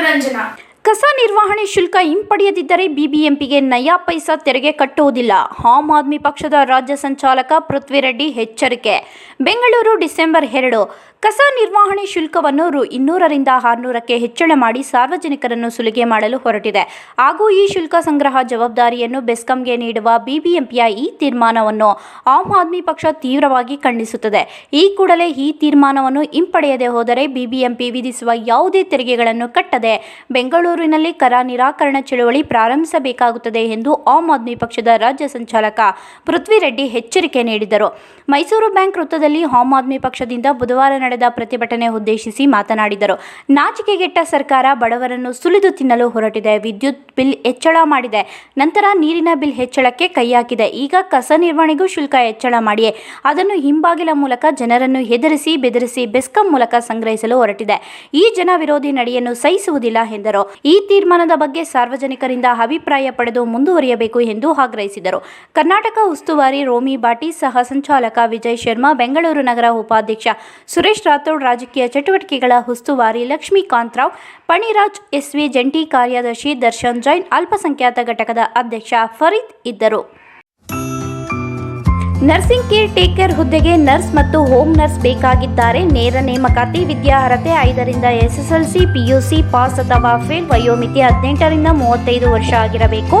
ಮನೋರಂಜನಾ. ಕಸ ನಿರ್ವಹಣೆ ಶುಲ್ಕ ಹಿಂಪಡೆಯದಿದ್ದರೆ ಬಿಬಿಎಂಪಿಗೆ ನಯಾ ಪೈಸಾ ತೆರಿಗೆ ಕಟ್ಟುವುದಿಲ್ಲ. ಆಮ್ ಆದ್ಮಿ ಪಕ್ಷದ ರಾಜ್ಯ ಸಂಚಾಲಕ ಪೃಥ್ವಿರೆಡ್ಡಿ ಎಚ್ಚರಿಕೆ. ಬೆಂಗಳೂರು ಡಿಸೆಂಬರ್ ಎರಡು. ಕಸ ನಿರ್ವಹಣೆ ಶುಲ್ಕವನ್ನು ರು ಇನ್ನೂರರಿಂದ ಆರುನೂರಕ್ಕೆ ಹೆಚ್ಚಳ ಮಾಡಿ ಸಾರ್ವಜನಿಕರನ್ನು ಸುಲಿಗೆ ಮಾಡಲು ಹೊರಟಿದೆ. ಹಾಗೂ ಈ ಶುಲ್ಕ ಸಂಗ್ರಹ ಜವಾಬ್ದಾರಿಯನ್ನು ಬೆಸ್ಕಾಂಗೆ ನೀಡುವ ಬಿಬಿಎಂಪಿಯ ಈ ತೀರ್ಮಾನವನ್ನು ಆಮ್ ಆದ್ಮಿ ಪಕ್ಷ ತೀವ್ರವಾಗಿ ಖಂಡಿಸುತ್ತದೆ. ಈ ಕೂಡಲೇ ಈ ತೀರ್ಮಾನವನ್ನು ಹಿಂಪಡೆಯದೆ ಹೋದರೆ ಬಿಬಿಎಂಪಿ ವಿಧಿಸುವ ಯಾವುದೇ ತೆರಿಗೆಗಳನ್ನು ಕಟ್ಟದೆ ಬೆಂಗಳೂರಿನಲ್ಲಿ ಕರ ನಿರಾಕರಣ ಚಳುವಳಿ ಪ್ರಾರಂಭಿಸಬೇಕಾಗುತ್ತದೆ ಎಂದು ಆಮ್ ಆದ್ಮಿ ಪಕ್ಷದ ರಾಜ್ಯ ಸಂಚಾಲಕ ಪೃಥ್ವಿರೆಡ್ಡಿ ಎಚ್ಚರಿಕೆ ನೀಡಿದರು. ಮೈಸೂರು ಬ್ಯಾಂಕ್ ವೃತ್ತದಲ್ಲಿ ಆಮ್ ಆದ್ಮಿ ಪಕ್ಷದಿಂದ ಬುಧವಾರ ನಡೆದ ಪ್ರತಿಭಟನೆ ಉದ್ದೇಶಿಸಿ ಮಾತನಾಡಿದರು. ನಾಚಿಕೆಗೆಟ್ಟ ಸರ್ಕಾರ ಬಡವರನ್ನು ಸುಲಿದು ತಿನ್ನಲು ಹೊರಟಿದೆ. ವಿದ್ಯುತ್ ಬಿಲ್ ಹೆಚ್ಚಳ ಮಾಡಿದೆ. ನಂತರ ನೀರಿನ ಬಿಲ್ ಹೆಚ್ಚಳಕ್ಕೆ ಕೈ ಹಾಕಿದೆ ಈಗ ಕಸ ನಿರ್ವಹಣೆಗೂ ಶುಲ್ಕ ಹೆಚ್ಚಳ ಮಾಡಿಯೇ ಅದನ್ನು ಹಿಂಬಾಗಿಲ ಮೂಲಕ ಜನರನ್ನು ಹೆದರಿಸಿ ಬೆದರಿಸಿ ಬೆಸ್ಕಾಂ ಮೂಲಕ ಸಂಗ್ರಹಿಸಲು ಹೊರಟಿದೆ. ಈ ಜನ ವಿರೋಧಿ ನಡೆಯನ್ನು ಸಹಿಸುವುದಿಲ್ಲ ಎಂದರು. ಈ ತೀರ್ಮಾನದ ಬಗ್ಗೆ ಸಾರ್ವಜನಿಕರಿಂದ ಅಭಿಪ್ರಾಯ ಪಡೆದು ಮುಂದುವರಿಯಬೇಕು ಎಂದು ಆಗ್ರಹಿಸಿದರು. ಕರ್ನಾಟಕ ಉಸ್ತುವಾರಿ ರೋಮಿ ಬಾಟಿ ಸಹ ಸಂಚಾಲಕ ವಿಜಯ್ ಶರ್ಮಾ, ಬೆಂಗಳೂರು ನಗರ ಉಪಾಧ್ಯಕ್ಷ ಸುರೇಶ್ ರಾಥೋಡ್ ರಾಜಕೀಯ ಚಟುವಟಿಕೆಗಳ ಉಸ್ತುವಾರಿ ಲಕ್ಷ್ಮೀಕಾಂತ್ ರಾವ್, ಪಣಿರಾಜ್ ಎಸ್ವಿ ಜಂಟಿ ಕಾರ್ಯದರ್ಶಿ ದರ್ಶನ್ ಜೈನ್, ಅಲ್ಪಸಂಖ್ಯಾತ ಘಟಕದ ಅಧ್ಯಕ್ಷ ಫರೀದ್ ಇದ್ದರು. ನರ್ಸಿಂಗ್ ಕೇರ್ ಟೇಕರ್ ಹುದ್ದೆಗೆ ನರ್ಸ್ ಮತ್ತು ಹೋಮ್ ನರ್ಸ್ ಬೇಕಾಗಿದ್ದಾರೆ. ನೇರ ನೇಮಕಾತಿ, ವಿದ್ಯಾರ್ಹತೆ ಐದರಿಂದ ಎಸ್ಎಸ್ಎಲ್ಸಿ, ಪಿಯುಸಿ ಪಾಸ್ ಅಥವಾ ಫೇಲ್ ವಯೋಮಿತಿ ಹದಿನೆಂಟರಿಂದ ಮೂವತ್ತೈದು ವರ್ಷ ಆಗಿರಬೇಕು.